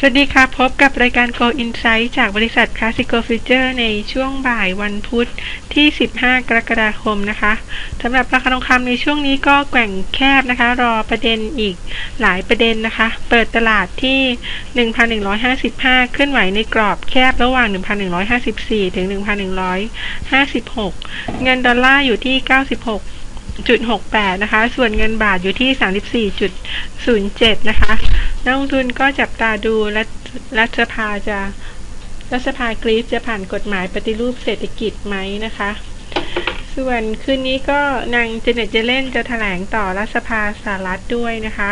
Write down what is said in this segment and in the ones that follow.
สวัสดีค่ะ พบกับรายการ Go Insight จากบริษัท Classical Future ในช่วงบ่ายวันพุธที่ 15 กรกฎาคมนะคะสำหรับราคาทองคำในช่วงนี้ก็แกว่งแคบนะคะ รอประเด็นอีกหลายประเด็นนะคะ เปิดตลาดที่ 1,155เคลื่อนไหวในกรอบแคบระหว่าง 1,154 ถึง 1,156 เงินดอลลาร์อยู่ที่ 96 0.68นะคะ ส่วนเงินบาทอยู่ที่34.07นะคะ นักลงทุนก็จับตาดูรัฐรัฐสภาจะรัฐสภากรีซจะผ่านกฎหมายปฏิรูปเศรษฐกิจไหมนะคะ ส่วนคืนนี้ก็นางเจเน็ตเจเลนจะแถลงต่อรัฐสภาสหรัฐด้วยนะคะ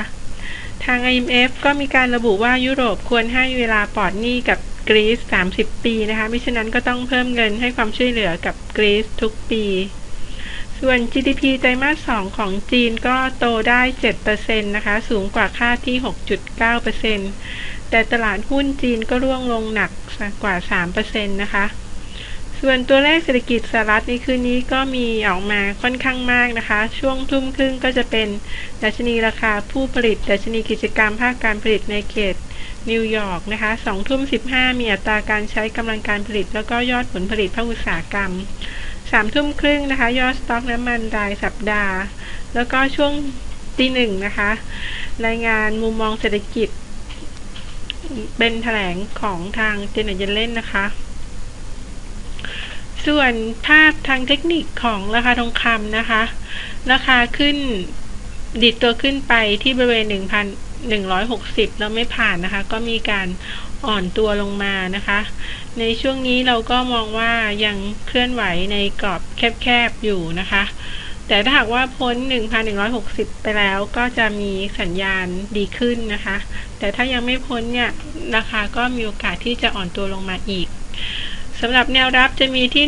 ทาง IMF ก็มีการระบุว่ายุโรปควรให้เวลาปลอดหนี้กับกรีซ 30 ปีนะคะ มิฉะนั้นก็ต้องเพิ่มเงินให้ความช่วยเหลือกับกรีซทุกปี ส่วน GDP ไตรมาส 2 ของจีนก็โตได้ 7%นะคะ สูงกว่าคาดที่ 6.9%แต่ตลาดหุ้นจีนก็ร่วงลงหนักกว่า 3%นะคะ ส่วนตัวเลขเศรษฐกิจสหรัฐในคืนนี้ก็มีออกมาค่อนข้างมากนะคะ ช่วงทุ่มครึ่งก็จะเป็นดัชนีราคาผู้ผลิต ดัชนีกิจกรรมภาคการผลิตในเขตนิวยอร์กนะคะสองทุ่มสิบห้ามีอัตราการใช้กำลังการผลิต แล้วก็ยอดผลผลิตภาคอุตสาหกรรม สามทุ่มครึ่งนะคะ ยอดสต็อกน้ำมันรายสัปดาห์ แล้วก็ช่วงตีหนึ่งนะคะ รายงานมุมมองเศรษฐกิจ เป็นแถลงของทางเจเนตเยนเล่นนะคะ ส่วนภาพทางเทคนิคของราคาทองคำนะคะ ราคาขึ้นดิดตัวขึ้นไปที่บริเวณ 160 แล้วไม่ผ่านนะคะ ก็มีการอ่อนตัวลงมานะคะ ในช่วงนี้เราก็มองว่ายังเคลื่อนไหวในกรอบแคบๆอยู่นะคะ แต่ถ้าหากว่าพ้น 1,160 ไปแล้วก็จะมีสัญญาณดีขึ้นนะคะ แต่ถ้ายังไม่พ้นเนี่ยราคาก็มีโอกาสที่จะอ่อนตัวลงมาอีก สำหรับแนวรับจะมีที่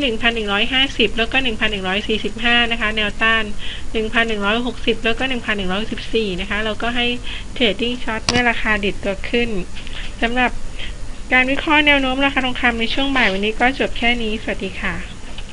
1,150 แล้วก็ 1,145 นะคะ แนวต้าน 1,160 แล้วก็ 1,114 นะคะ เราก็ให้เทรดดิ้งช็อตเมื่อราคาดิดตัวขึ้นสำหรับการวิเคราะห์แนวโน้มราคาทองคำในช่วงบ่ายวันนี้ก็จบแค่นี้ สวัสดีค่ะ